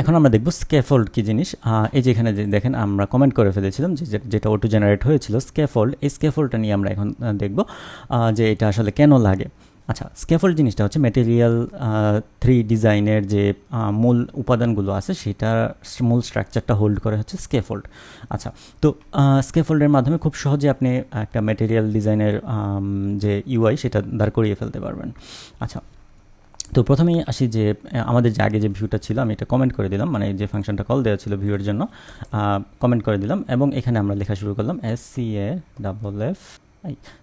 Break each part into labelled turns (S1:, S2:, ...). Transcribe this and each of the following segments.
S1: এখন আমরা দেখব স্ক্যাফোল্ড কি জিনিস। এই যে এখানে দেখেন, আমরা কমেন্ট করে ফেলেছিলাম যে যেটা অটো জেনারেট হয়েছিল স্ক্যাফোল্ড এই স্ক্যাফোল্ডটা নিয়ে আমরা এখন দেখব যে এটা আসলে কেন লাগে। আচ্ছা স্ক্যাফোল্ড জিনিসটা হচ্ছে ম্যাটেরিয়াল থ্রি ডিজাইনের যে মূল উপাদানগুলো আছে, সেটার মূল স্ট্রাকচারটা হোল্ড করে হচ্ছে স্ক্যাফোল্ড আচ্ছা তো স্ক্যাফোল্ডের মাধ্যমে খুব সহজে আপনি একটা ম্যাটেরিয়াল ডিজাইনের যে ইউআই সেটা দাঁড় করিয়ে ফেলতে পারবেন। আচ্ছা তো প্রথমেই আসি যে আমাদের যে আগে যে ভিউটা ছিল, আমি এটা কমেন্ট করে দিলাম মানে যে ফাংশনটা কল দেওয়া ছিল ভিউয়ের জন্য কমেন্ট করে দিলাম এবং এখানে আমরা লেখা শুরু করলাম S C A double F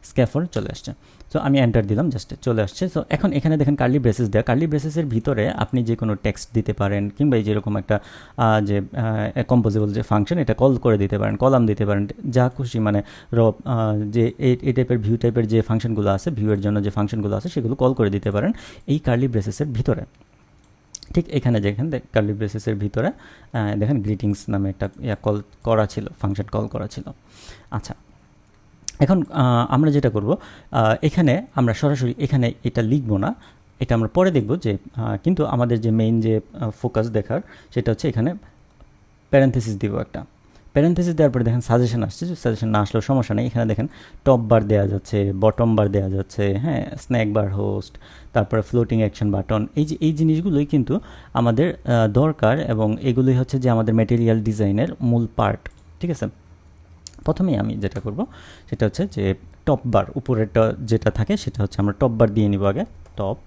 S1: scaffold চলে আসছে। সো আমি এন্টার দিলাম জাস্ট চলে আসছে। সো এখন এখানে দেখেন কার্লি ব্রেসেস দেওয়া কার্লি ব্রেসেসের ভিতরে আপনি যে কোনো টেক্সট দিতে পারেন, কিংবা এই যেরকম একটা যে কম্পোজেবল যে ফাংশন এটা কল করে দিতে পারেন, কলাম দিতে পারেন, যা খুশি মানে র যে এই টাইপের ভিউ টাইপের যে ফাংশনগুলো আছে ভিউয়ের জন্য যে ফাংশনগুলো আছে, সেগুলো কল করে দিতে পারেন এই কার্লি ব্রেসেসের ভিতরে। ঠিক এখানে যেখানে কার্লি ব্রেসেসের ভিতরে দেখেন গ্রিটিংস নামে একটা কল করা ছিল ফাংশন কল করা ছিল। আচ্ছা এখন আমরা যেটা করব এখানে আমরা সরাসরি এখানে এটা লিখব না। এটা আমরা পরে দেখব যে কিন্তু আমাদের যে মেইন যে ফোকাস দেখার, সেটা হচ্ছে এখানে প্যারেন্থেসিস দিব একটা। প্যারেন্থেসিস দেওয়ার পরে দেখেন সাজেশন আসছে। সাজেশন না আসলেও সমস্যা নেই। এখানে দেখেন টপ বার দেওয়া যাচ্ছে বটম বার দেওয়া যাচ্ছে হ্যাঁ স্ন্যাক বার হোস্ট তারপরে ফ্লোটিং অ্যাকশন বাটন এই যে, এই জিনিসগুলোই কিন্তু আমাদের দরকার এবং এগুলোই হচ্ছে যে আমাদের ম্যাটেরিয়াল ডিজাইনের মূল পার্ট ঠিক আছে? প্রথমেই আমি যেটা করব, সেটা হচ্ছে যে টপ বার উপরেরটা যেটা থাকে সেটা হচ্ছে আমরা টপ বার দিয়ে নিব আগে। টপ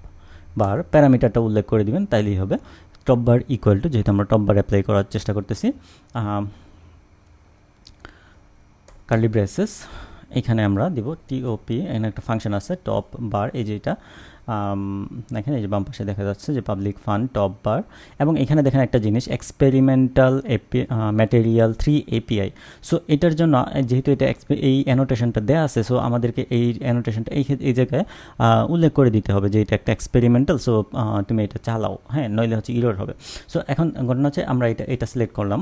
S1: বার প্যারামিটারটা উল্লেখ করে দিবেন, তাইলেই হবে। টপ বার ইকুয়াল টু যেহেতু আমরা টপ বার অ্যাপ্লাই করার চেষ্টা করতেছি কার্লি ব্রেসেস এখানে আমরা দিব টিওপি এখানে একটা ফাংশন আছে টপ বার এই যে এটা এই যে বাম পাশে দেখা যাচ্ছে যে পাবলিক ফান্ড টপ বার এবং এখানে দেখেন একটা জিনিস experimental AP material three API so এটার জন্য, যেহেতু এটা এই অ্যানোটেশনটা দেওয়া আছে সো আমাদেরকে এই অ্যানোটেশনটা এই এই জায়গায় উল্লেখ করে দিতে হবে যে এটা একটা এক্সপেরিমেন্টাল সো তুমি এটা চালাও হ্যাঁ নইলে হচ্ছে ইরোর হবে। সো এখন ঘটনা হচ্ছে আমরা এটা এটা সিলেক্ট করলাম।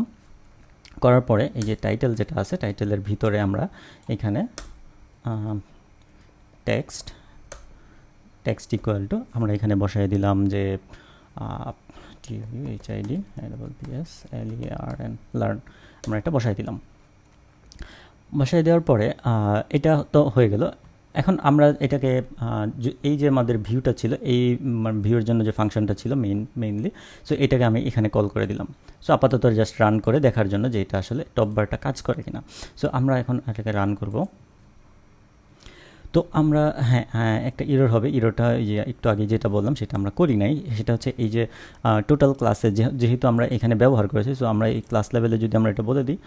S1: করার পরে এই যে টাইটেল যেটা আছে টাইটেলের ভিতরে আমরা এখানে টেক্সট টেক্সট ইকুয়াল টু আমরা এখানে বসাই দিলাম যে TV H ID double S L E R N learn আমরা এটা বসাই দিলাম। বসাই দেওয়ার পরে এটা তো হয়ে গেল। এখন আমরা এটাকে এই যে আমাদের ভিউটা ছিল, এই ভিউর জন্য যে ফাংশনটা ছিল মেইন মেইনলি সো এটাকে আমি এখানে কল করে দিলাম। সো আপাতত জাস্ট রান করে দেখার জন্য যে এটা আসলে টপ বারটা কাজ করে কিনা। সো আমরা এখন এটাকে রান করব। তো আমরা হ্যাঁ হ্যাঁ একটা ইরোর হবে। ইরোটা যে একটু আগে যেটা বললাম, সেটা আমরা করি নাই। সেটা হচ্ছে এই যে টোটাল ক্লাসে যেহেতু আমরা এখানে ব্যবহার করেছি সো আমরা এই ক্লাস লেভেলে যদি আমরা এটা বলে দিই,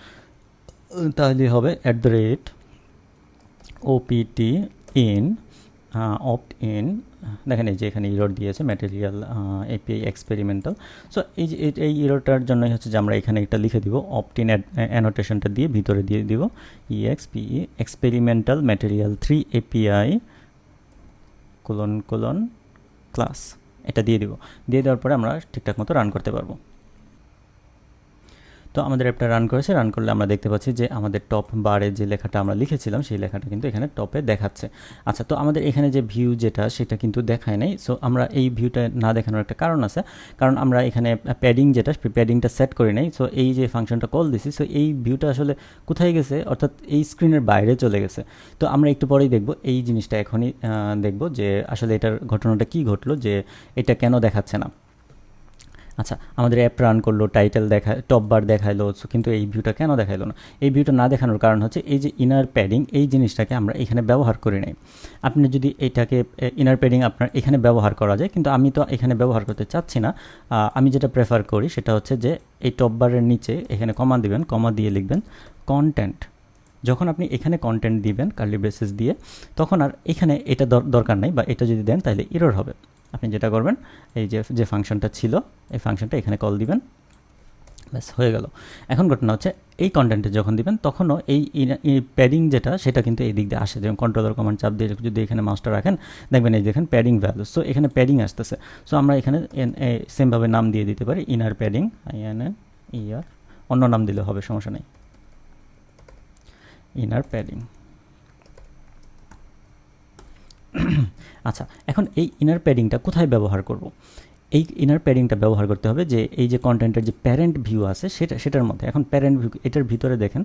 S1: তাহলে হবে at the rate OPT in opt in দেখেন এই যে এখানে ইরোর দিয়েছে ম্যাটেরিয়াল এপিআই এক্সপেরিমেন্টাল সো এই যে, এই- ইরোটার জন্যই হচ্ছে যে আমরা এখানে এটা লিখে দিব অপটিন অ্যানোটেশনটা দিয়ে ভিতরে দিয়ে দিব E E X P E experimental material three API colon colon class এটা দিয়ে দিব। দিয়ে দেওয়ার পরে আমরা ঠিকঠাক মতো রান করতে পারব। তো আমাদের অ্যাপটা রান করেছে রান করলে আমরা দেখতে পাচ্ছি যে আমাদের টপ বারে যে লেখাটা আমরা লিখেছিলাম, সেই লেখাটা কিন্তু এখানে টপে দেখাচ্ছে। আচ্ছা তো আমাদের এখানে যে ভিউ যেটা, সেটা কিন্তু দেখায় নাই। সো আমরা এই ভিউটা না দেখানোর একটা কারণ আছে। কারণ আমরা এখানে প্যাডিং যেটা প্যাডিংটা সেট করি নাই। সো এই যে ফাংশনটা কল দিছি সো এই ভিউটা আসলে কোথায় গেছে? অর্থাৎ এই স্ক্রিনের বাইরে চলে গেছে। তো আমরা একটু পরেই দেখব, এই জিনিসটা এখনই দেখব যে আসলে এটার ঘটনাটা কি ঘটলো, যে এটা কেন দেখাচ্ছে না। আচ্ছা আমাদের অ্যাপ রান করল টাইটেল দেখা টপ বার দেখাইলো কিন্তু এই ভিউটা কেন দেখাইলো না? এই ভিউটা না দেখানোর কারণ হচ্ছে এই যে ইনার প্যাডিং এই জিনিসটাকে আমরা এখানে ব্যবহার করি নাই। আপনি যদি এইটাকে ইনার প্যাডিং আপনার এখানে ব্যবহার করা যায়, কিন্তু আমি তো এখানে ব্যবহার করতে চাচ্ছি না। আমি যেটা প্রেফার করি সেটা হচ্ছে যে এই টপ বারের নিচে এখানে কমা দিবেন কমা দিয়ে লিখবেন কন্টেন্ট যখন আপনি এখানে কন্টেন্ট দিবেন কার্লি ব্রেসেস দিয়ে, তখন আর এখানে এটা দর- দরকার নাই বা এটা যদি দেন তাহলে ইরর হবে। আপনি যেটা করবেন, এই যে যে ফাংশনটা ছিল, এই ফাংশনটা এখানে কল দিবেন। ব্যাস, হয়ে গেল। এখন ঘটনা হচ্ছে, এই কন্টেন্টে যখন দিবেন, তখনও এই প্যাডিং যেটা, সেটা কিন্তু এই দিক দিয়ে আসে। যেমন কন্ট্রোলার কমান্ড চাপ দিয়ে যদি এখানে মাস্টার রাখেন, দেখবেন এই দেখেন প্যাডিং ভ্যালু সো এখানে প্যাডিং আসতেছে। সো আমরা এখানে সেমভাবে নাম দিয়ে দিতে পারি inner padding I N N E R অন্য নাম দিলে হবে, সমস্যা নেই। ইনার প্যাডিং আচ্ছা এখন এই ইনার প্যাডিংটা কোথায় ব্যবহার করব? এই ইনার প্যাডিংটা ব্যবহার করতে হবে যে, এই যে কন্টেন্টের যে প্যারেন্ট ভিউ আছে, সেটা, সেটার মধ্যে। এখন প্যারেন্ট ভিউ এটার ভিতরে দেখেন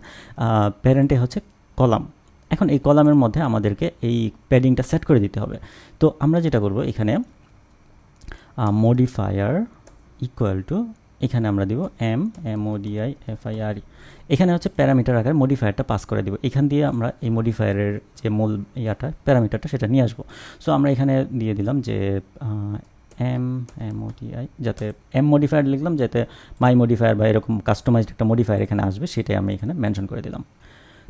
S1: প্যারেন্টে হচ্ছে কলাম। এখন এই কলামের মধ্যে আমাদেরকে এই প্যাডিংটা সেট করে দিতে হবে। তো আমরা যেটা করব এখানে মডিফায়ার ইকুয়াল টু এখানে আমরা দিব M M O F I R এখানে হচ্ছে প্যারামিটার আকারে মডিফায়ারটা পাস করে দিব। এখান দিয়ে আমরা এই মডিফায়ারের যে মূল ইয়াটা, প্যারামিটারটা সেটা নিয়ে আসব। সো আমরা এখানে দিয়ে দিলাম যে M M O D I যাতে এম মডিফায়ার লিখলাম, যাতে মাই মডিফায়ার বা এরকম কাস্টমাইজড একটা মডিফায়ার এখানে আসবে, সেটাই আমি এখানে মেনশন করে দিলাম।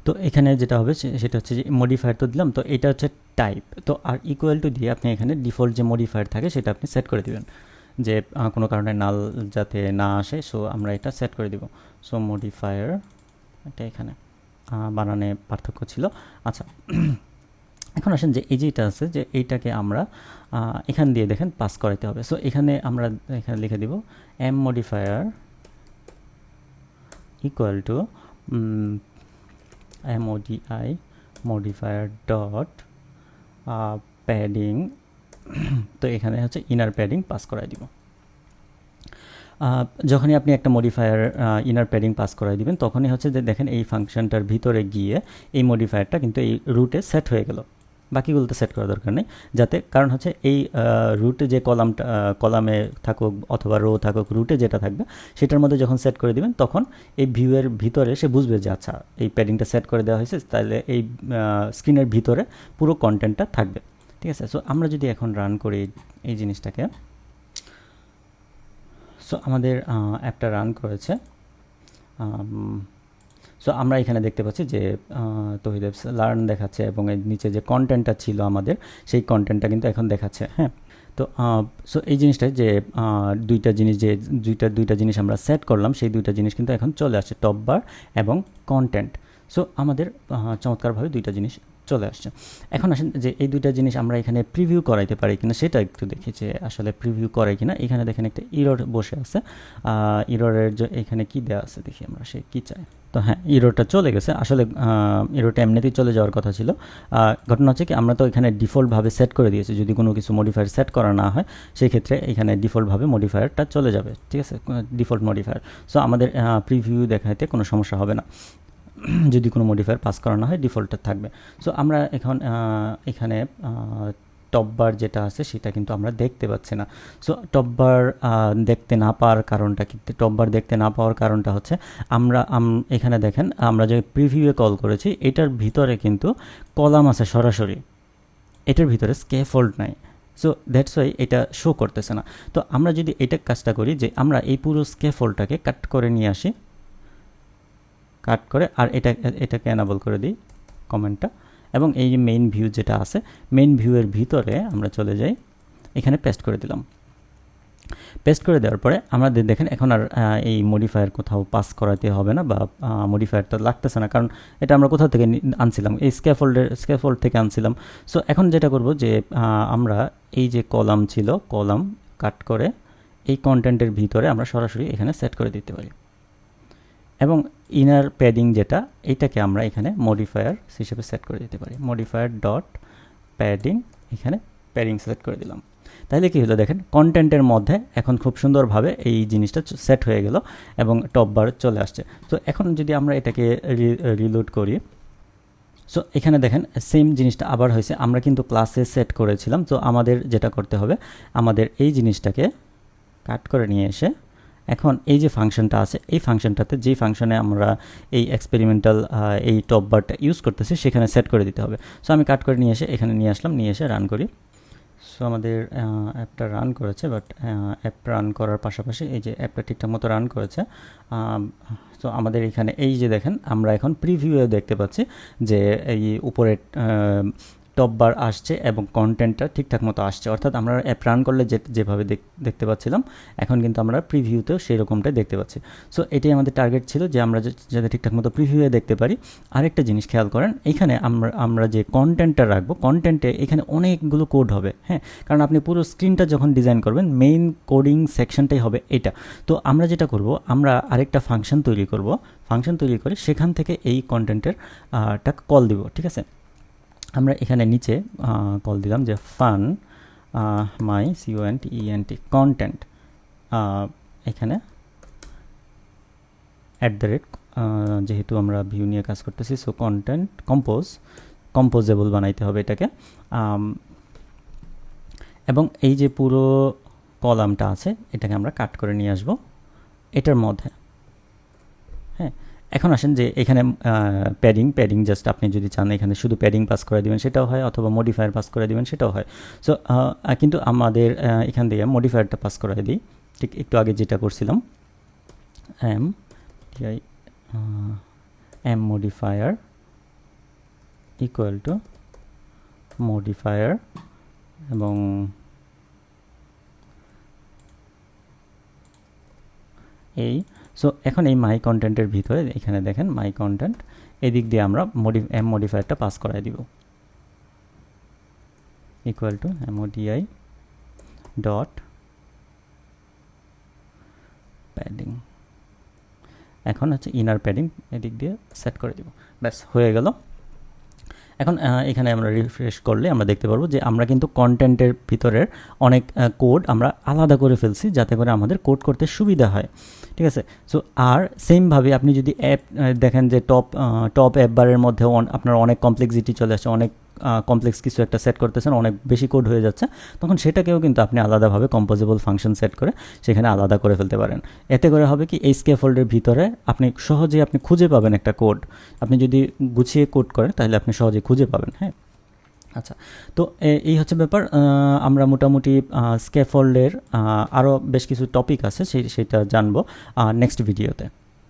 S1: তো এখানে যেটা হবে সেটা হচ্ছে যে মডিফায়ার তো দিলাম, তো এটা হচ্ছে টাইপ তো আর ইকুয়াল টু দিয়ে আপনি এখানে ডিফল্ট যে মডিফায়ার থাকে, সেটা আপনি সেট করে দিবেন। যে কোনো কারণে নাল যাতে না আসে, সো আমরা এটা সেট করে দিব। সো মডিফায়ার, এটা এখানে বানানে পার্থক্য ছিল। আচ্ছা এখন আসেন যে, এই যেটা আছে যে, এইটাকে আমরা এখান দিয়ে দেখেন পাস করাতে হবে। সো এখানে আমরা এখানে লিখে দিব M modifier equal to modi modifier dot padding তো এখানে হচ্ছে ইনার প্যাডিং পাস করাই দিব। যখনই আপনি একটা মডিফায়ার ইনার প্যাডিং পাস করাই দিবেন, তখনই হচ্ছে যে দেখেন এই ফাংশনটার ভিতরে গিয়ে এই মডিফায়ারটা কিন্তু এই রুটে সেট হয়ে গেল। বাকিগুলোতে সেট করার দরকার নেই, যাতে কারণ হচ্ছে এই রুটে যে কলামটা কলামে থাকুক অথবা রো থাকুক রুটে যেটা থাকবে, সেটার মধ্যে যখন সেট করে দিবেন, তখন এই ভিউয়ের ভিতরে সে বুঝবে যে আচ্ছা এই প্যাডিংটা সেট করে দেওয়া হয়েছে, তাহলে এই স্ক্রিনের ভিতরে পুরো কন্টেন্টটা থাকবে। ঠিক আছে সো আমরা যদি এখন রান করি এই জিনিসটাকে সো আমাদের অ্যাপটা রান করেছে সো আমরা এখানে দেখতে পাচ্ছি যে তহিদেব লার্ন দেখাচ্ছে এবং এর নিচে যে কন্টেন্টটা ছিল আমাদের, সেই কন্টেন্টটা কিন্তু এখন দেখাচ্ছে হ্যাঁ? তো সো এই জিনিসটা যে দুইটা জিনিস যে, দুইটা দুইটা জিনিস আমরা সেট করলাম, সেই দুইটা জিনিস কিন্তু এখন চলে আসছে টপ বার এবং কন্টেন্ট সো আমাদের চমৎকারভাবে দুইটা জিনিস চলে আসছে। এখন আসেন যে এই দুইটা জিনিস আমরা এখানে প্রিভিউ করাইতে পারি কিনা, সেটা একটু দেখি যে আসলে প্রিভিউ করে কিনা। এখানে দেখেন একটা ইরর বসে আছে। ইররের যে এখানে কি দেওয়া আছে দেখি আমরা সে কি চাই। তো হ্যাঁ ইরোটা চলে গেছে। আসলে ইরোটা এমনিতেই চলে যাওয়ার কথা ছিল। ঘটনা হচ্ছে কি, আমরা তো এখানে ডিফল্টভাবে সেট করে দিয়েছি। যদি কোনো কিছু মডিফায়ার সেট করা না হয় সেই ক্ষেত্রে এখানে ডিফল্টভাবে মডিফায়ারটা চলে যাবে। ঠিক আছে? ডিফল্ট মডিফায়ার সো আমাদের প্রিভিউ দেখাইতে কোনো সমস্যা হবে না। যদি কোনো মডিফায়ার পাস করানো হয় ডিফল্টে থাকবে। সো আমরা এখন এখানে টপ বার যেটা আছে, সেটা কিন্তু আমরা দেখতে পাচ্ছি না। সো টপ বার দেখতে না পাওয়ার কারণটা কি? টপ বার দেখতে না পাওয়ার কারণটা হচ্ছে, আমরা এখানে দেখেন, আমরা যে প্রিভিউয়ে কল করেছি, এটার ভিতরে কিন্তু কলাম আছে সরাসরি। এটার ভিতরে স্কেফোল্ড নাই। সো দ্যাটস ওয়াই এটা শো করতেছে না। তো, আমরা যদি এটা কাজটা করি যে, আমরা এই পুরো স্কেফোল্ডটাকে কাট করে নিয়ে আসি। কাট করে আর এটা, এটাকে অ্যানাবল করে দিই কমেন্টটা এবং এই যে মেইন ভিউ যেটা আছে মেইন ভিউয়ের ভিতরে আমরা চলে যাই। এখানে পেস্ট করে দিলাম। পেস্ট করে দেওয়ার পরে আমাদের দেখেন এখন আর এই মডিফায়ার কোথাও পাস করাতে হবে না বা মডিফায়ার তো লাগতেছে না। কারণ এটা আমরা কোথাও থেকে আনছিলাম, এই স্ক্যাফোল্ডের স্ক্যাফোল্ড থেকে আনছিলাম। সো এখন যেটা করব যে আমরা এই যে কলাম ছিল, কলাম কাট করে এই কন্টেন্টের ভিতরে আমরা সরাসরি এখানে সেট করে দিতে পারি। এবং ইনার প্যাডিং যেটা, এইটাকে আমরা এখানে মডিফায়ার হিসেবে সেট করে দিতে পারি। মডিফায়ার ডট প্যাডিং এখানে প্যাডিং সেট করে দিলাম। তাহলে কি হলো দেখেন কন্টেন্টের মধ্যে এখন খুব সুন্দরভাবে এই জিনিসটা সেট হয়ে গেল এবং টপ বার চলে আসছে। তো এখন যদি আমরা এটাকে রিলোড করি সো এখানে দেখেন সেম জিনিসটা আবার হয়েছে। আমরা কিন্তু ক্লাসে সেট করেছিলাম, তো আমাদের যেটা করতে হবে, আমাদের এই জিনিসটাকে কাট করে নিয়ে এসে এখন এই যে ফাংশনটা আছে, এই ফাংশনটাতে যেই ফাংশনে আমরা এই এক্সপেরিমেন্টাল এই টপ বারটা ইউজ করতেছি, সেখানে সেট করে দিতে হবে। সো আমি কাট করে নিয়ে এসে এখানে নিয়ে আসলাম, নিয়ে এসে রান করি। সো আমাদের অ্যাপটা রান করেছে বাট অ্যাপ রান করার পাশাপাশি এই যে অ্যাপটা ঠিকঠাক মতো রান করেছে তো আমাদের এখানে এই যে দেখেন, আমরা এখন প্রিভিউয়ে দেখতে পাচ্ছি যে এই উপরে টপ বার আসছে এবং কন্টেন্টটা ঠিকঠাক মতো আসছে। অর্থাৎ আমরা অ্যাপ রান করলে যে, যেভাবে দেখ- দেখতে পাচ্ছিলাম, এখন কিন্তু আমরা প্রিভিউতেও সেই রকমটাই দেখতে পাচ্ছি। সো এটাই আমাদের টার্গেট ছিল যে আমরা যাতে ঠিকঠাক মতো প্রিভিউয়ে দেখতে পারি। আরেকটা জিনিস খেয়াল করেন, এখানে আমরা আমরা যে কন্টেন্টটা রাখব কন্টেন্টে এখানে অনেকগুলো কোড হবে হ্যাঁ? কারণ আপনি পুরো স্ক্রিনটা যখন ডিজাইন করবেন মেইন কোডিং সেকশনটাই হবে এটা। তো আমরা যেটা করব, আমরা আরেকটা ফাংশন তৈরি করব। ফাংশন তৈরি করে সেখান থেকে এই কন্টেন্টের টা কল দিব, ঠিক আছে? আমরা এখানে নিচে কল দিলাম যে fun my C O N T E N T content এখানে অ্যাট দ্য রেট যেহেতু আমরা ভিউ নিয়ে কাজ করতেছি সো কন্টেন্ট কম্পোজ কম্পোজেবল বানাইতে হবে এটাকে এবং এই যে পুরো কলামটা আছে, এটাকে আমরা কাট করে নিয়ে আসব, এটার মধ্যে হ্যাঁ? এখন আসেন যে এখানে প্যাডিং প্যাডিং জাস্ট আপনি যদি চান এখানে শুধু প্যাডিং পাস করে দিবেন সেটাও হয় অথবা মডিফায়ার পাস করে দিবেন সেটাও হয়। সো কিন্তু আমাদের এখান থেকে মডিফায়ারটা পাস করে দিই। ঠিক একটু আগে যেটা করছিলাম M T I M modifier equal to modifier এবং এই সো এখন এই মাই কন্টেন্টের ভিতরে এখানে দেখেন মাই কন্টেন্ট এদিক দিয়ে আমরা মডি এম মডিফায়ারটা পাস করাই দিব। Equal to M O D I dot padding এখন হচ্ছে ইনার প্যাডিং এদিক দিয়ে সেট করে দিব। ব্যাস, হয়ে গেল। এখন এখানে আমরা রিফ্রেশ করলে আমরা দেখতে পারব যে আমরা কিন্তু কন্টেন্টের ভিতরের অনেক কোড আমরা আলাদা করে ফেলছি যাতে করে আমাদের কোড করতে সুবিধা হয়। ঠিক আছে? সো আর সেমভাবে আপনি যদি অ্যাপ দেখেন যে টপ টপ অ্যাপ বারের মধ্যে আপনার অনেক কমপ্লেক্সিটি চলে আসছে, অনেক কমপ্লেক্স কিছু একটা সেট করতেছেন, অনেক বেশি কোড হয়ে যাচ্ছে, তখন সেটাকেও কিন্তু আপনি আলাদাভাবে কম্পোজেবল ফাংশন সেট করে সেখানে আলাদা করে ফেলতে পারেন। এতে করে হবে কি, এই স্কেফোল্ডের ভিতরে আপনি সহজেই আপনি খুঁজে পাবেন একটা কোড আপনি যদি গুছিয়ে কোড করেন, তাহলে আপনি সহজেই খুঁজে পাবেন হ্যাঁ? আচ্ছা তো এই হচ্ছে ব্যাপার আমরা মোটামুটি স্কেফোল্ডের আরও বেশ কিছু টপিক আছে সেই সেটা জানব নেক্সট ভিডিওতে